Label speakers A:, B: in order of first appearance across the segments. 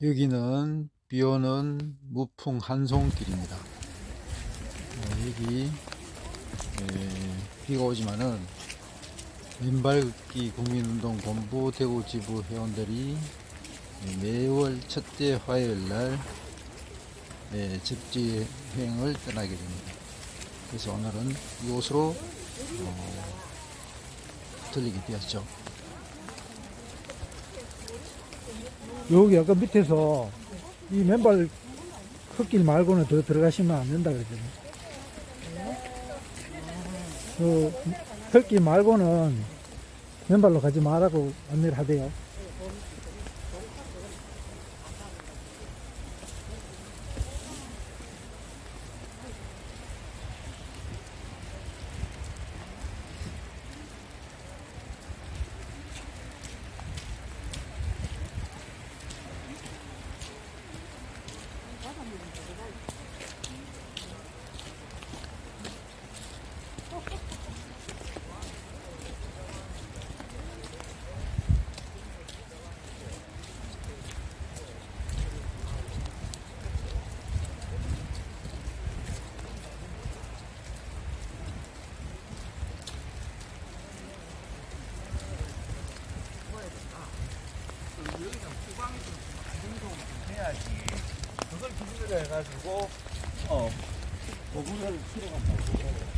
A: 여기는 비오는 무풍 한송길입니다. 어, 여기 에, 비가 오지만은 맨발걷기 국민운동 본부 대구 지부 회원들이 매월 첫째 화요일 날 예, 접지행을 떠나게 됩니다. 그래서 오늘은 이곳으로 어, 들리게 되었죠.
B: 여기 약간 밑에서 이 맨발 흙길 말고는 더 들어가시면 안 된다 그러거든요. 그 흙길 말고는 맨발로 가지 말라고 안내를 하대요.
C: 해야지. 그걸 해가지고, 어, 그거를 실어간다고.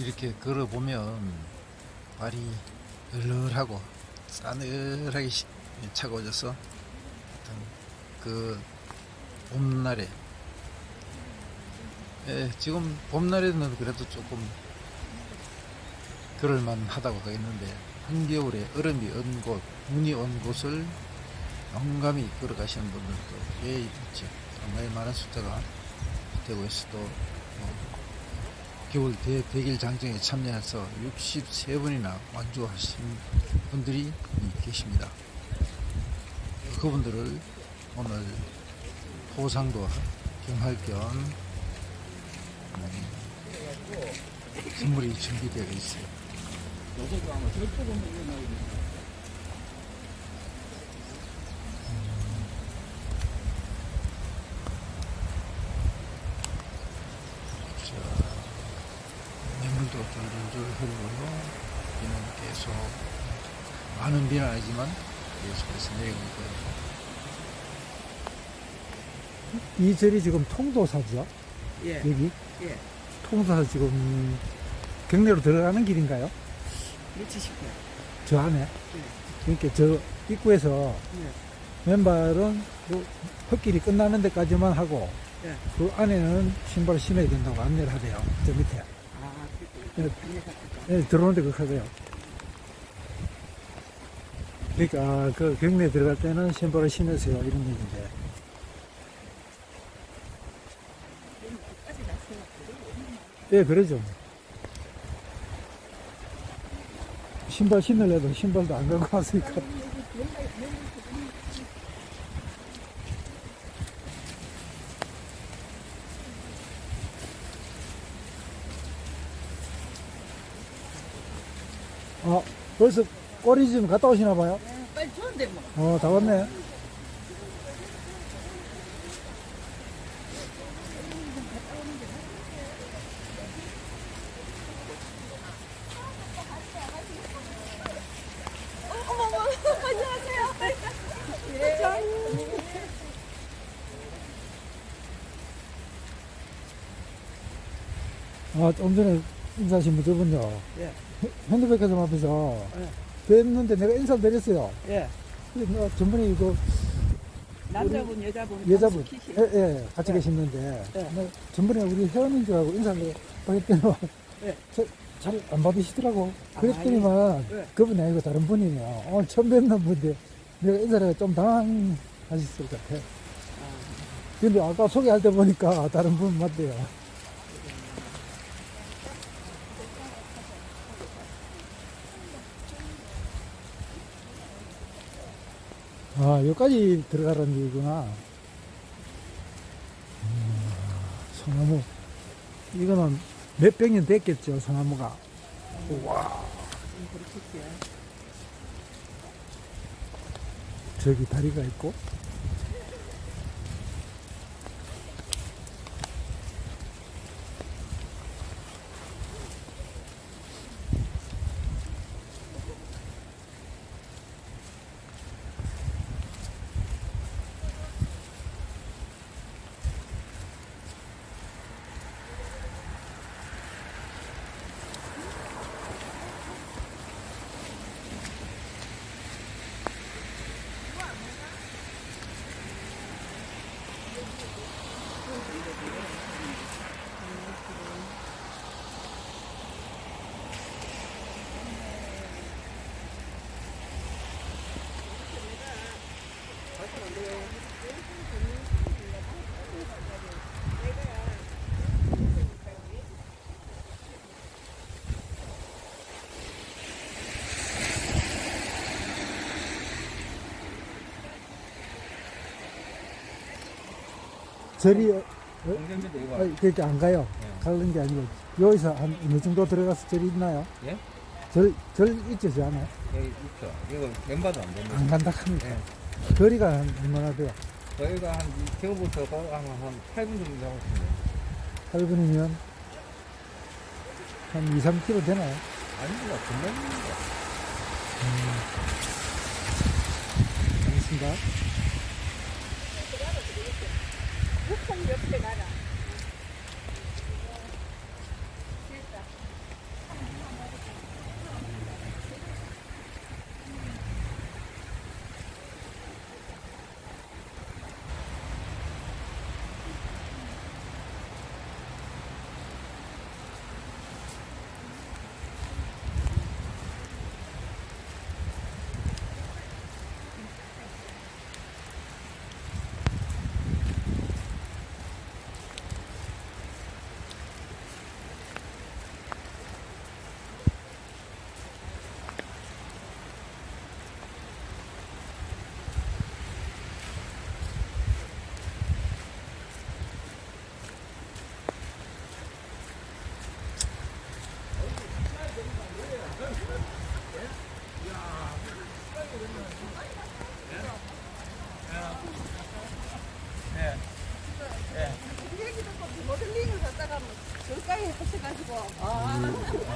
A: 이렇게 걸어보면 발이 얼얼하고 싸늘하게 시- 차가워져서 어떤 그 봄날에 예, 지금 봄날에는 그래도 조금 그럴만 하다고 하겠는데 한겨울에 얼음이 온 곳, 눈이 온 곳을 용감히 걸어가시는 분들도 꽤 있죠. 상당히 많은 숫자가 대구에서도 어, 겨울 대백일 장정에 참여해서 63분이나 완주하신 분들이 계십니다. 그분들을 오늘 포상도 경할 겸 음, 선물이 준비되어 있어요. 자, 매물도 줄줄 흐르고요. 비는 계속 많은 비는 아니지만 계속해서 내리고 있고요.
B: 이 절이 지금 통도사죠?
D: 예,
B: 여기?
D: 예.
B: 통도사 지금 경내로 들어가는 길인가요?
D: 그렇지 싶어요.
B: 저 안에? 그러니까 저 입구에서
D: 예.
B: 맨발은 그 흙길이 끝나는 데까지만 하고
D: 예.
B: 그 안에는 신발을 신어야 된다고 안내를 하대요. 저 밑에.
D: 아,
B: 예.
D: 그,
B: 예, 들어오는데 그렇게 하대요. 그러니까 그 경내에 들어갈 때는 신발을 신으세요. 이런 얘기인데. 예, 그러죠. 신발 신으려도 신발도 안 갖고 왔으니까. 벌써 꼬리 좀 갔다 오시나 봐요?
D: 빨리 쳤는데 뭐.
B: 어, 다 왔네. 아, 좀 전에 인사하신 분 저분요.
D: 예.
B: 현대백화점 앞에서
D: 예.
B: 뵀는데 내가 인사를 드렸어요.
D: 예.
B: 근데 나 전번에 이거
D: 남자분, 여자분.
B: 여자분. 예, 예, 같이
D: 예.
B: 계셨는데,
D: 예.
B: 나 전번에 우리 회원인 줄 알고 인사를 받았더니
D: 예.
B: 잘안 받으시더라고.
D: 아,
B: 그랬더니만
D: 예.
B: 그분이 아니고 다른 분이네요. 오늘 처음 뵙는 분인데 내가 인사를 좀 당황하셨을 것 같아. 근데 아까 소개할 때 보니까 다른 분 맞대요. 아, 여기까지 들어가라는 얘기구나. 음, 소나무. 이거는 몇백 년 됐겠죠, 소나무가. 우와. 저기 다리가 있고. 절이, 어,
C: 공장인데 이거
B: 아, 그렇게 안 가요.
C: 예.
B: 가는 게 아니고, 여기서 한 어느 정도 들어가서 절이 있나요?
C: 예?
B: 절, 절 있죠, 저 안에?
C: 여기 있죠. 이거 멤버도 안 됩니다.
B: 안 간다 합니다.
C: 예.
B: 거리가 한 얼마나 돼요?
C: 저희가 한 겨우부터 아마 한 8분 정도 하고 있습니다.
B: 8분이면 한 2, 3km 되나요?
C: 아닙니다. 금방입니다.
B: 알겠습니다.
D: 모델링을 저까지 하셔가지고. 아.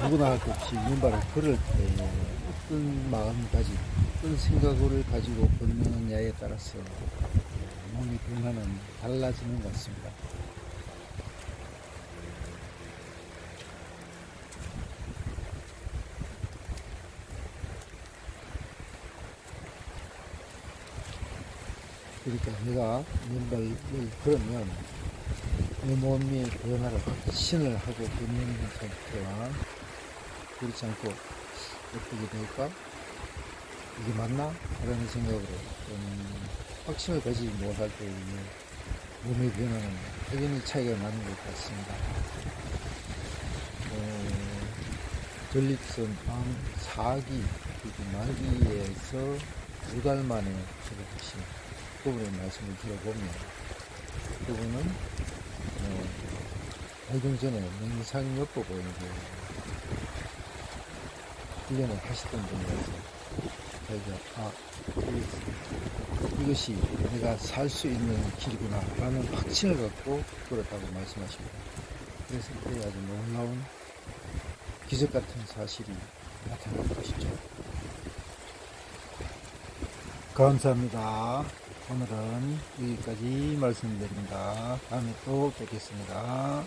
A: 누구나 할 것 없이 민발을 걸을 때 어떤 마음가짐, 어떤 생각을 가지고 걷느냐에 따라서 몸의 변화는 달라지는 것 같습니다. 그러니까 내가 민발을 걸으면 내 몸의 변화를 확신을 하고 걷는 상태와 그렇지 않고 어떻게 될까? 이게 맞나? 라는 생각으로 좀 확신을 가지지 못할 때의 몸의 변화는 확연히 차이가 나는 것 같습니다. 어, 전립선 암 4기, 그리고 말기에서 두 달 만에 저렇듯이 그분의 말씀을 들어보면 그분은 어, 발경 전에 명상요법 보이는 훈련을 하시던 분이라서 저희가 아 이- 이것이 내가 살 수 있는 길이구나 라는 확신을 갖고 걸었다고 말씀하십니다. 그래서 그때 아주 놀라운 기적 같은 사실이 나타난 것이죠. 감사합니다. 오늘은 여기까지 말씀드립니다. 다음에 또 뵙겠습니다.